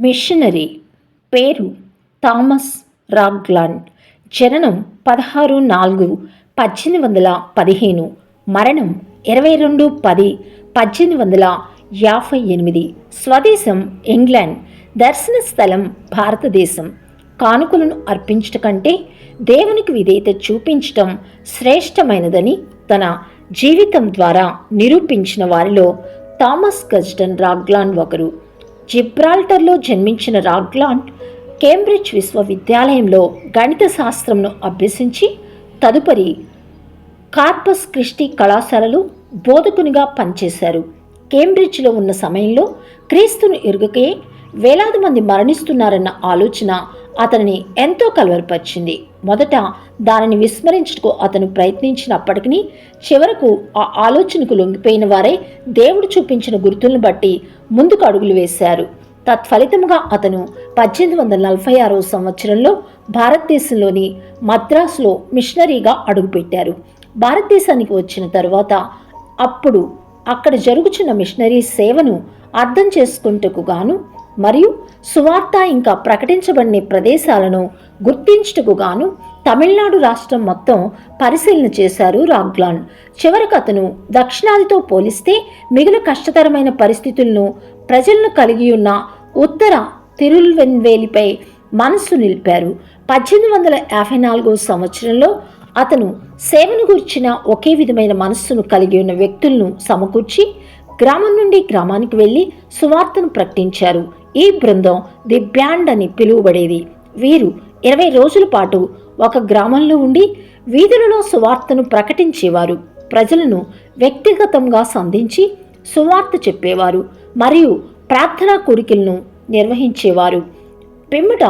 Machinery పేరు Thomas రాగ్లాండ్. జననం పదహారు నాలుగు పద్దెనిమిది వందల పదిహేను. మరణం ఇరవై రెండు పది పద్దెనిమిది వందల యాభై ఎనిమిది. స్వదేశం ఇంగ్లాండ్. దర్శన స్థలం భారతదేశం. కానుకలను అర్పించట కంటే దేవునికి విధేయత చూపించటం శ్రేష్టమైనదని తన జీవితం ద్వారా నిరూపించిన వారిలో థామస్ గజ్డన్ రాగ్లాండ్ ఒకరు. జిబ్రాల్టర్లో జన్మించిన రాగ్లాండ్ కేంబ్రిడ్జ్ విశ్వవిద్యాలయంలో గణిత శాస్త్రంను అభ్యసించి తదుపరి కార్పస్ క్రిస్టి కళాశాలలో బోధకునిగా పనిచేశారు. కేంబ్రిడ్జ్లో ఉన్న సమయంలో క్రీస్తును ఎరుగకే వేలాది మంది మరణిస్తున్నారన్న ఆలోచన అతనిని ఎంతో కలవరపరిచింది. మొదట దానిని విస్మరించుటకు అతను ప్రయత్నించినప్పటికీ చివరకు ఆ ఆలోచనకు లొంగిపోయిన వారే దేవుడు చూపించిన గుర్తులను బట్టి ముందుకు అడుగులు వేశారు. తత్ఫలితంగా అతను పద్దెనిమిది వందల నలభై ఆరవ సంవత్సరంలో భారతదేశంలోని మద్రాసులో మిషనరీగా అడుగుపెట్టారు. భారతదేశానికి వచ్చిన తరువాత అప్పుడు అక్కడ జరుగుచున్న మిషనరీ సేవను అర్థం చేసుకుంటకు గాను మరియు సువార్త ఇంకా ప్రకటించబడిన ప్రదేశాలను గుర్తించుటకు గాను తమిళనాడు రాష్ట్రం మొత్తం పరిశీలన చేశారు రాగ్లాన్ చివరకు అతను దక్షిణాదితో పోలిస్తే మిగులు కష్టతరమైన పరిస్థితులను ప్రజలను కలిగి ఉన్న ఉత్తర తిరువెన్వేలిపై మనస్సు నిలిపారు. పద్దెనిమిది వందల యాభై నాలుగో సంవత్సరంలో అతను సేవను గురించిన ఒకే విధమైన మనస్సును కలిగి ఉన్న వ్యక్తులను సమకూర్చి గ్రామం నుండి గ్రామానికి వెళ్ళి సువార్తను ప్రకటించారు. ఈ బృందం ది బ్యాండ్ అని పిలువబడేది. వీరు ఇరవై రోజుల పాటు ఒక గ్రామంలో ఉండి వీధులలో సువార్తను ప్రకటించేవారు. ప్రజలను వ్యక్తిగతంగా సంధించి సువార్త చెప్పేవారు మరియు ప్రార్థనా కోరికలను నిర్వహించేవారు. పిమ్మట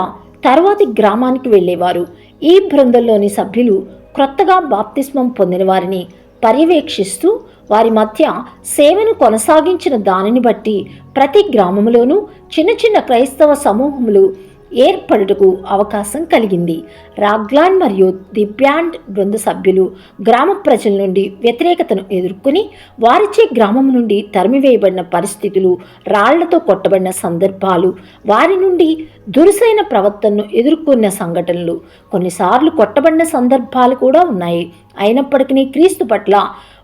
తర్వాతి గ్రామానికి వెళ్ళేవారు. ఈ బృందంలోని సభ్యులు క్రొత్తగా బాప్తిస్మం పొందిన వారిని పర్యవేక్షిస్తూ వారి మధ్య సేవను కొనసాగించిన దానిని బట్టి ప్రతి గ్రామంలోనూ చిన్న చిన్న క్రైస్తవ సమూహములు ఏర్పడుటకు అవకాశం కలిగింది. రాగ్లాన్ మరియు ది బ్యాండ్ బృంద సభ్యులు గ్రామ ప్రజల నుండి వ్యతిరేకతను ఎదుర్కొని వారిచే గ్రామం నుండి తరిమివేయబడిన పరిస్థితులు రాళ్ళతో కొట్టబడిన సందర్భాలు వారి నుండి దురుసైన ప్రవర్తనను ఎదుర్కొన్న సంఘటనలు కొన్నిసార్లు కొట్టబడిన సందర్భాలు కూడా ఉన్నాయి. అయినప్పటికీ క్రీస్తు పట్ల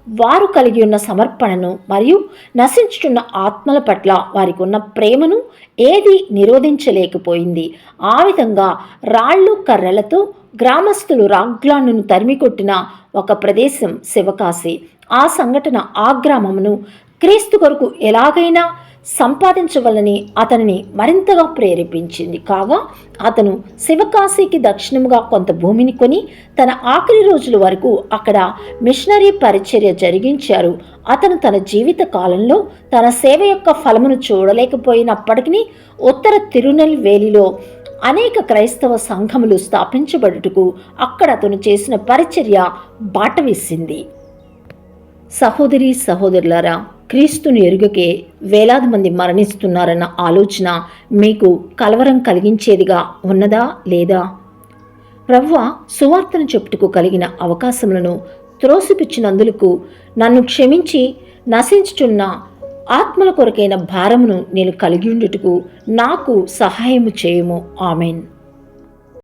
వారు కలిగి ఉన్న సమర్పణను మరియు నశించుతున్న ఆత్మల పట్ల వారికి ఉన్న ప్రేమను ఏది నిరోధించలేకపోయింది. ఆ విధంగా రాళ్ళు కర్రలతో గ్రామస్తులు రాగ్లాను తరిమికొట్టిన ఒక ప్రదేశం శివకాశి. ఆ సంఘటన ఆ గ్రామమును క్రీస్తు కొరకు ఎలాగైనా సంపాదించవలని అతనిని మరింతగా ప్రేరేపించింది. కాగా అతను శివకాశీకి దక్షిణముగా కొంత భూమిని కొని తన ఆఖరి రోజుల వరకు అక్కడ మిషనరీ పరిచర్య జరిగించారు. అతను తన జీవిత కాలంలో తన సేవ యొక్క ఫలమును చూడలేకపోయినప్పటికీ ఉత్తర తిరునెల్వేలిలో అనేక క్రైస్తవ సంఘములు స్థాపించబడుటకు అక్కడ అతను చేసిన పరిచర్య బాట వేసింది. సహోదరి సహోదరులారా క్రీస్తుని ఎరుగకే వేలాది మంది మరణిస్తున్నారన్న ఆలోచన మీకు కలవరం కలిగించేదిగా ఉన్నదా లేదా? ప్రవ్వ సువార్తను చెప్పుటకు కలిగిన అవకాశములను త్రోసిపుచ్చినందులకు నన్ను క్షమించి నశించుచున్న ఆత్మల కొరకైన భారమును నేను కలిగి ఉండుటకు నాకు సహాయము చేయము. ఆమెన్.